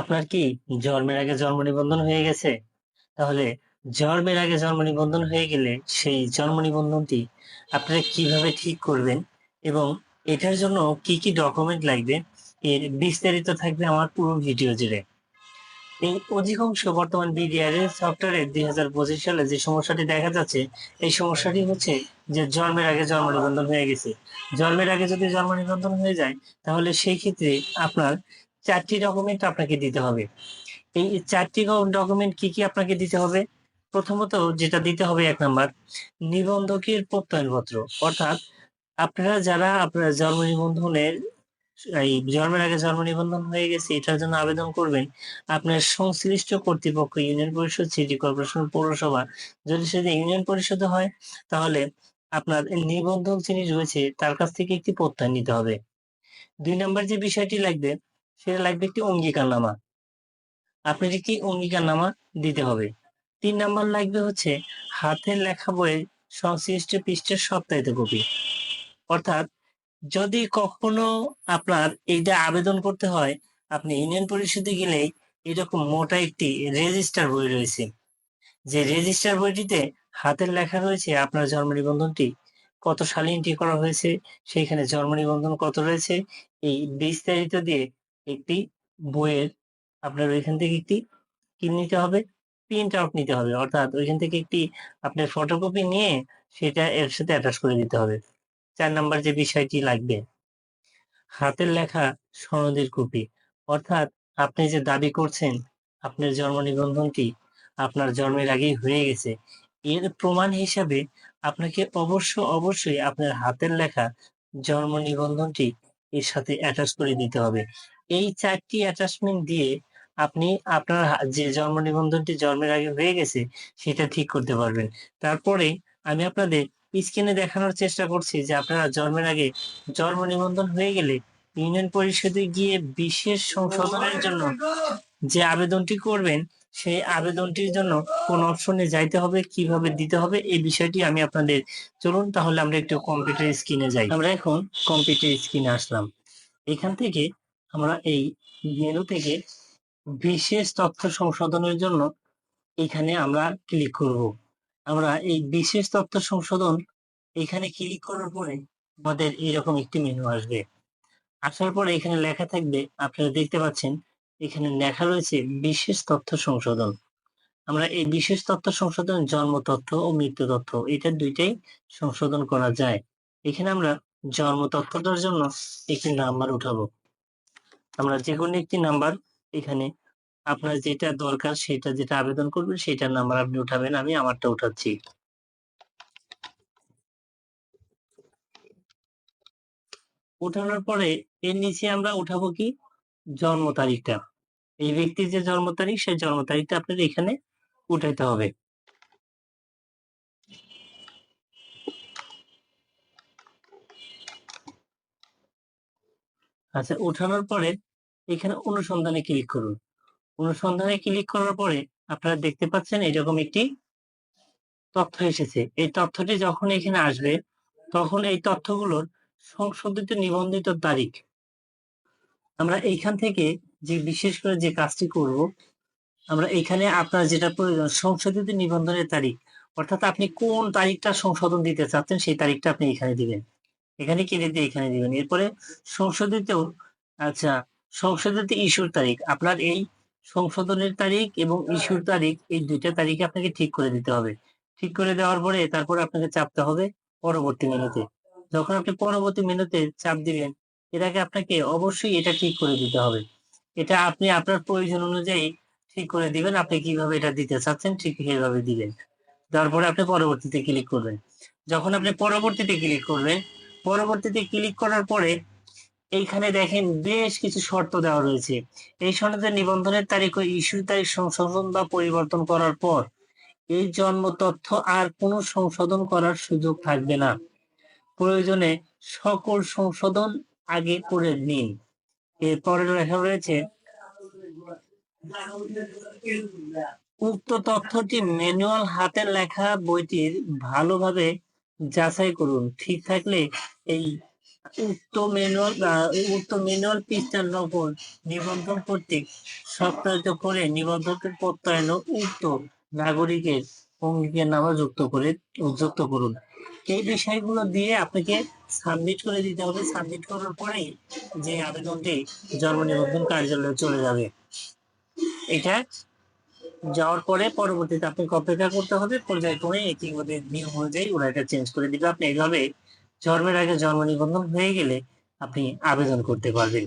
আপনার কি জন্মের আগে জন্ম নিবন্ধন হয়ে গেছে? তাহলে জন্মের আগে জন্ম নিবন্ধন হয়ে গেলে সেই জন্ম নিবন্ধনটি আপনারা কীভাবে ঠিক করবেন? এবং এটার জন্য কি কি ডকুমেন্ট লাগবে? এর বিস্তারিত থাকবে আমার পুরো ভিডিও জুড়ে। এই অধিকাংশ বর্তমান বিডিআর সফটওয়্যারে দুই হাজার পঁচিশ সালে যে সমস্যাটি দেখা যাচ্ছে, এই সমস্যাটি হচ্ছে যে জন্মের আগে জন্ম নিবন্ধন হয়ে গেছে। জন্মের আগে যদি জন্ম নিবন্ধন হয়ে যায়, তাহলে সেই ক্ষেত্রে আপনার চারটি ডকুমেন্ট আপনাকে দিতে হবে। এই চারটি ডকুমেন্ট কি কি আপনাকে দিতে হবে? প্রথমত যেটা দিতে হবে এক নাম্বার নিবন্ধকের প্রত্যয়নপত্র। অর্থাৎ আপনারা যারা আপনার জন্ম নিবন্ধনের, এই জন্মের আগে জন্ম নিবন্ধন হয়ে গেছে, এটার জন্য আবেদন করবেন আপনার সংশ্লিষ্ট কর্তৃপক্ষ, ইউনিয়ন পরিষদ, সিটি কর্পোরেশন, পৌরসভা। যদি সেটা ইউনিয়ন পরিষদে হয়, তাহলে আপনার নিবন্ধক যিনি রয়েছে, তার কাছ থেকে একটি প্রত্যয় নিতে হবে। দুই নম্বর যে বিষয়টি লাগবে সেটা লাগবে একটি অঙ্গীকারনামা। আপনার একটি অঙ্গীকারনামা দিতে হবে? তিন নাম্বার লাগবে হচ্ছে হাতের লেখা বইয়ের সংশ্লিষ্ট পৃষ্ঠের সপ্তাহিত কপি। অর্থাৎ যদি কখনো আপনার এইটা আবেদন করতে হয়, আপনি ইউনিয়ন পরিষদে গেলেই এরকম মোটা একটি রেজিস্টার বই রয়েছে। যে রেজিস্টার বইটিতে হাতের লেখা রয়েছে, আপনার জন্ম নিবন্ধনটি কত সালে এন্ট্রি করা হয়েছে, সেইখানে জন্ম নিবন্ধন কত রয়েছে, এই বিস্তারিত দিয়ে একটি বইয়ের আপনার ওইখান থেকে একটি কি নিতে হবে? প্রিন্ট আউট নিতে হবে। অর্থাৎ ওইখান থেকে একটি আপনার ফটোকপি নিয়ে সেটা এর সাথে অ্যাটাচ করে দিতে হবে। চার নাম্বার যে বিষয়টি লাগবে, হাতের লেখা সনদের কপি অর্থাৎ আপনি যে দাবি করছেন আপনার জন্ম নিবন্ধনটি আপনার জন্মের আগেই হয়ে গেছে, এর প্রমাণ হিসাবে আপনাকে অবশ্য অবশ্যই আপনার হাতের লেখা জন্ম নিবন্ধনটি এর সাথে অ্যাটাচ করে দিতে হবে। এই চারটি অ্যাটাচমেন্ট দিয়ে আপনি আপনার যে জন্ম নিবন্ধনটি জন্মের আগে হয়ে গেছে, সেটা ঠিক করতে পারবেন। তারপরে আমি আপনাদের স্ক্রিনে দেখানোর চেষ্টা করছি যে আপনারা জন্মের আগে জন্ম নিবন্ধন হয়ে গেলে ইউনিয়ন পরিষদে গিয়ে বিশেষ সংশোধনের জন্য যে আবেদনটি করবেন, সেই আবেদনটির জন্য কোন অপশনে যাইতে হবে, কীভাবে দিতে হবে, এই বিষয়টি আমি আপনাদের, চলুন তাহলে আমরা একটু কম্পিউটার স্ক্রিনে যাই। আমরা এখন কম্পিউটার স্ক্রিনে আসলাম। এখান থেকে আমরা এই মেনু থেকে বিশেষ তথ্য সংশোধনের জন্য এখানে আমরা ক্লিক করব। আমরা এই বিশেষ তথ্য সংশোধন এখানে ক্লিক করার পরে আমাদের এরকম একটি মেনু আসবে। আসার পরে এখানে লেখা থাকবে, আপনারা দেখতে পাচ্ছেন, এখানে লেখা রয়েছে বিশেষ তথ্য সংশোধন। আমরা এই বিশেষ তথ্য সংশোধন জন্ম তথ্য ও মৃত্যু তথ্য, এটা দুইটাই সংশোধন করা যায়। এখানে আমরা জন্ম তথ্যটার জন্য একটি নাম্বার উঠাবো। আমরা যে কোনো একটি নাম্বার এখানে আপনার যেটা দরকার সেটা যেটা আবেদন করবেন সেটার নাম্বার আপনি উঠাবেন, আমি আমারটা উঠাচ্ছি। উঠানোর পরে এর নিচে আমরা উঠাবো কি? জন্ম তারিখটা। এই ব্যক্তির যে জন্ম তারিখ, সেই জন্ম তারিখটা আপনার এখানে উঠাইতে হবে। আচ্ছা উঠানোর পরে এখানে অনুসন্ধানে ক্লিক করুন। অনুসন্ধানে ক্লিক করার পরে আপনারা দেখতে পাচ্ছেন এরকম একটি তথ্য এসেছে। এই তথ্যটি যখন এখানে আসবে, তখন এই তথ্যগুলোর সংশোধিত নিবন্ধিত তারিখ। আমরা এইখান থেকে যে বিশেষ করে যে কাজটি করব, আমরা এখানে আপনার যেটা প্রয়োজন, সংশোধিত নিবন্ধনের তারিখ। অর্থাৎ আপনি কোন তারিখটা সংশোধন দিতে চাচ্ছেন, সেই তারিখটা আপনি এখানে দিবেন। এখানে কেটে দিয়ে এখানে দিবেন। এরপরে সংশোধিত আচ্ছা সংশোধিত ইস্যুর তারিখ। আপনার এই সংশোধনের তারিখ এবং ইস্যুর তারিখ, এই দুইটা তারিখে আপনাকে ঠিক করে দিতে হবে। ঠিক করে দেওয়ার পরে তারপরে আপনাকে চাপতে হবে পরবর্তী মেনুতে। যখন আপনি পরবর্তী মেনুতে চাপ দিবেন, এর আগে আপনাকে অবশ্যই এটা ঠিক করে দিতে হবে। এটা আপনি আপনার প্রয়োজন অনুযায়ী ঠিক করে দিবেন। আপনি কীভাবে এটা দিতে চাচ্ছেন, ঠিক সেইভাবে দিবেন। তারপরে আপনি পরবর্তীতে ক্লিক করবেন। যখন আপনি পরবর্তীতে ক্লিক করবেন পরবর্তীতে ক্লিক করার পরে এইখানে দেখেন বেশ কিছু শর্ত দেওয়া রয়েছে। এই সনদের নিবন্ধনের তারিখ ও ইস্যুর তারিখ সংশোধন বা পরিবর্তন করার পর এই জন্ম তথ্য আর কোনো সংশোধন করার সুযোগ থাকবে না। প্রয়োজনে সকল সংশোধন আগে করে নিন। এরপরে লেখা রয়েছে, উক্ত তথ্যটি ম্যানুয়াল হাতের লেখা বইটির ভালোভাবে যাচাই করুন। ঠিক থাকলে এই উক্ত ম্যানুয়াল উক্ত ম্যানুয়াল পৃষ্ঠার নকল নিবন্ধন কর্তৃক সত্যায়িত করে নিবন্ধকের প্রত্যয়ন উক্ত নাগরিকের অঙ্গীকার নামা যুক্ত করে যুক্ত করুন। এই বিষয়গুলো দিয়ে আপনাকে সাবমিট করে দিতে হবে। সাবমিট করার পরেই যে আবেদনটি জন্ম নিবন্ধন কার্যালয়ে চলে যাবে। এটা যাওয়ার পরে পরবর্তীতে আপনাকে অপেক্ষা করতে হবে পর্যায়ক্রমে একই ওদের নিয়ম অনুযায়ী ওরা এটা চেঞ্জ করে দিবে। আপনি এইভাবে জন্মের আগে জন্ম নিবন্ধন হয়ে গেলে আপনি আবেদন করতে পারবেন।